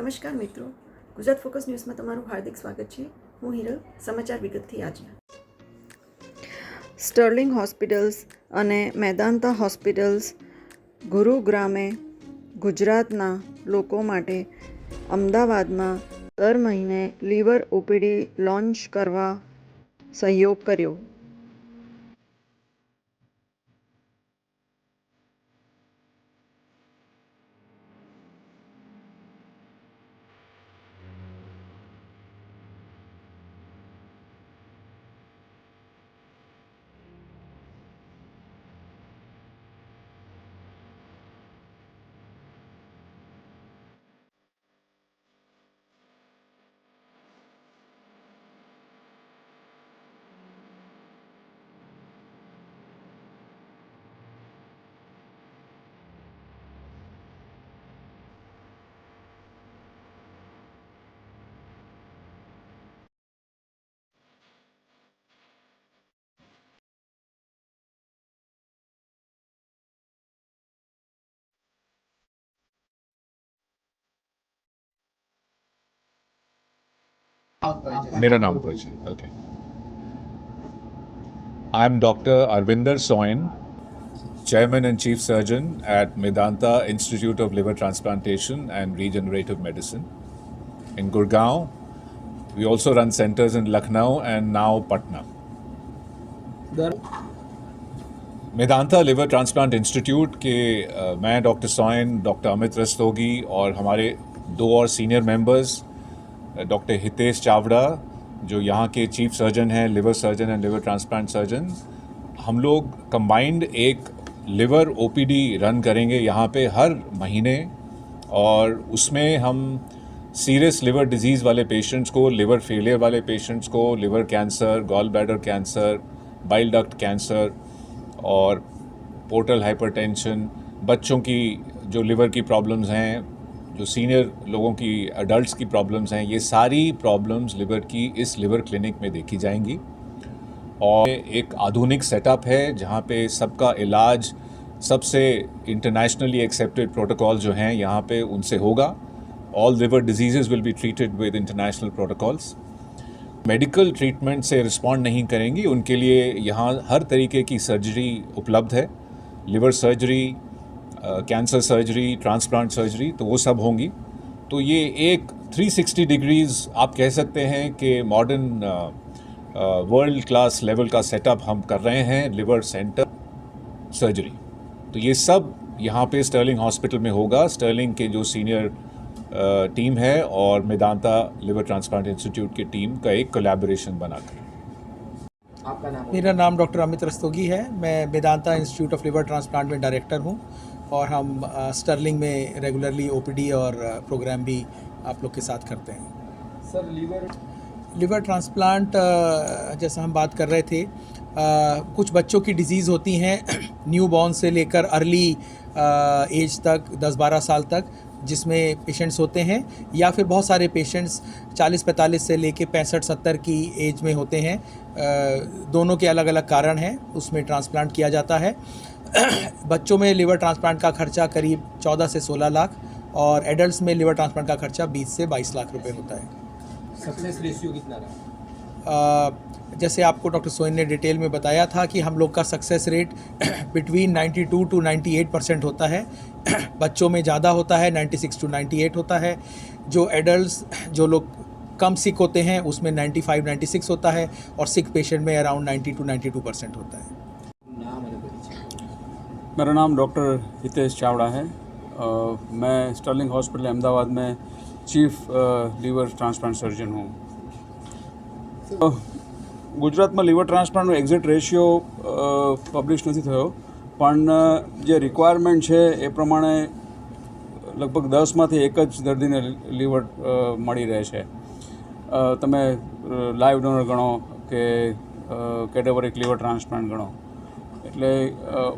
નમસ્કાર મિત્રો. ગુજરાત ફોકસ ન્યૂઝમાં તમારું હાર્દિક સ્વાગત છે. હું હિરલ, સમાચાર વિગતથી આજના સ્ટર્લિંગ હોસ્પિટલ્સ અને મેદાંતા હોસ્પિટલ્સ ગુરુગ્રામે ગુજરાતના લોકો માટે અમદાવાદમાં દર મહિને લીવર ઓપીડી લોન્ચ કરવા સહયોગ કર્યો. मेरा नाम okay I am doctor Arvinder Soin chairman and chief surgeon at Medanta institute of liver transplantation and regenerative medicine in Gurgaon we also run centres in Lucknow and now Patna Medanta liver transplant institute के मैं doctor Soin doctor Amit Rastogi और हमारे दो और senior members doctor Hitesh Chavda, जो यहाँ के chief surgeon हैं, liver surgeon and liver transplant surgeon, हम लोग कंबाइंड एक लिवर ओपीडी रन करेंगे यहाँ पे हर महीने और उसमें हम सीरियस लिवर डिज़ीज़ वाले पेशेंट्स को लिवर फेलियर वाले पेशेंट्स को liver cancer gall bladder cancer bile duct cancer और पोर्टल हाइपरटेंशन बच्चों की जो लिवर की प्रॉब्लम्स हैं जो सीनियर लोगों की अडल्ट्स की प्रॉब्लम्स हैं, ये सारी प्रॉब्लम्स लिवर की इस लिवर क्लिनिक में देखी जाएँगी। और एक आधुनिक सेटअप है जहाँ पे सबका इलाज, सबसे इंटरनेशनली एक्सेप्टेड प्रोटोकॉल जो हैं, यहाँ पे उनसे होगा। All liver diseases will be treated with international protocols medical treatment से रिस्पॉन्ड नहीं करेंगी, उनके लिए यहाँ हर तरीके की सर्जरी उपलब्ध है। Liver surgery cancer surgery transplant surgery तो वो सब होंगी। तो ये एक 360 डिग्रीज आप कह सकते हैं कि मॉडर्न वर्ल्ड क्लास लेवल का सेटअप हम कर रहे हैं लिवर सेंटर सर्जरी तो ये सब यहाँ पे स्टर्लिंग हॉस्पिटल में होगा। स्टर्लिंग के जो सीनियर टीम है और मेदांता लिवर ट्रांसप्लांट इंस्टीट्यूट की टीम का एक कोलैबोरेशन बनाकर। आपका नाम? मेरा नाम डॉक्टर अमित रस्तोगी है। मैं Vedanta institute of liver transplant में डायरेक्टर हूँ। और हम स्टर्लिंग में रेगुलरली ओपीडी और प्रोग्राम भी आप लोग के साथ करते हैं। सर लीवर लिवर ट्रांसप्लांट जैसा हम बात कर रहे थे कुछ बच्चों की डिज़ीज़ होती हैं न्यू बॉर्न से लेकर अर्ली एज तक 10-12 साल तक जिसमें पेशेंट्स होते हैं या फिर बहुत सारे पेशेंट्स 40-45 से लेके पैंसठ सत्तर की एज में होते हैं। दोनों के अलग अलग कारण हैं उसमें ट्रांसप्लांट किया जाता है। बच्चों में लिवर ट्रांसप्लांट का खर्चा करीब 14 से 16 लाख और एडल्ट में लिवर ट्रांसप्लांट का खर्चा 20 से 22 लाख रुपए होता है। सक्सेस रेशियो कितना रहा? जैसे आपको डॉक्टर सोइन ने डिटेल में बताया था कि हम लोग का success rate between 92 to 98 percent होता है। बच्चों में ज़्यादा होता है 96 टू 98 होता है। जो एडल्ट जो लोग कम सिक होते हैं उसमें 95 96 होता है और सिक पेशेंट में अराउंड 90 टू 92 परसेंट होता है। मेरा नाम डॉक्टर हितेश चावड़ा है अ, मैं स्टर्लिंग हॉस्पिटल अहमदाबाद में chief uh, liver transplant surgeon हूँ અ, ગુજરાતમાં લીવર ટ્રાન્સપ્લાન્ટનો એક્ઝેક્ટ રેશિયો પબ્લિશ નથી થયો પણ અ, જે રિક્વાયરમેન્ટ છે એ પ્રમાણે લગભગ દસમાંથી એક જ દર્દીને લીવર અ, મળી રહે છે અ, તમે લાઈવ ડોનર ગણો કે કેટેવરિક લીવર ટ્રાન્સપ્લાન્ટ ગણો એટલે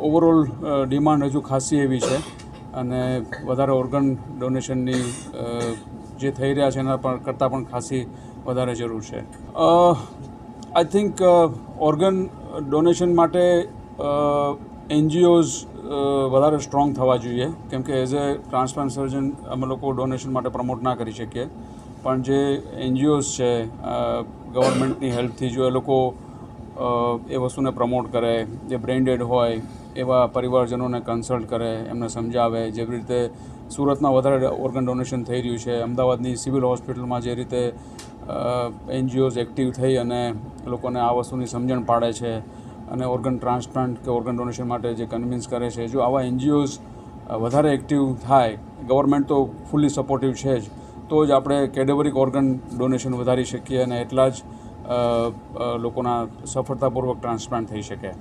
ઓવરઓલ ડિમાન્ડ હજુ ખાસી એવી છે અને વધારે ઓર્ગન ડોનેશનની જે થઈ રહ્યા છે એના પણ કરતાં પણ ખાસી વધારે જરૂર છે. આઈ થિંક ઓર્ગન ડોનેશન માટે એનજીઓઝ વધારે સ્ટ્રોંગ થવા જોઈએ. કેમ કે એઝ એ ટ્રાન્સપ્લાન્ટ સર્જન અમે લોકો ડોનેશન માટે પ્રમોટ ના કરી શકીએ. પણ જે એનજીઓઝ છે ગવર્મેન્ટની હેલ્પથી જો એ લોકો અ, એ વસ્તુને પ્રમોટ કરે, જે બ્રેન્ડેડ હોય, એવા પરિવારજનોને કન્સલ્ટ કરે, એમને સમજાવે. જેવી રીતે સુરતમાં વધારે ઓર્ગન ડોનેશન થઈ રહ્યું છે. અમદાવાદની સિવિલ હોસ્પિટલમાં જે રીતે એનજીઓઝ એક્ટિવ થઈ અને લોકોને આ વસ્તુની સમજણ પાડે છે અને ઓર્ગન ટ્રાન્સપ્લાન્ટ કે ઓર્ગન ડોનેશન માટે જે કન્વિન્સ કરે છે. જો આવા એનજીઓઝ વધારે એક્ટિવ થાય ગવર્મેન્ટ તો ફૂલ્લી સપોર્ટિવ છે જ, તો જ આપણે કેડેવરિક ઓર્ગન ડોનેશન વધારી શકીએ અને એટલા જ લોકોના સફળતાપૂર્વક ટ્રાન્સપ્લાન્ટ થઈ શકે.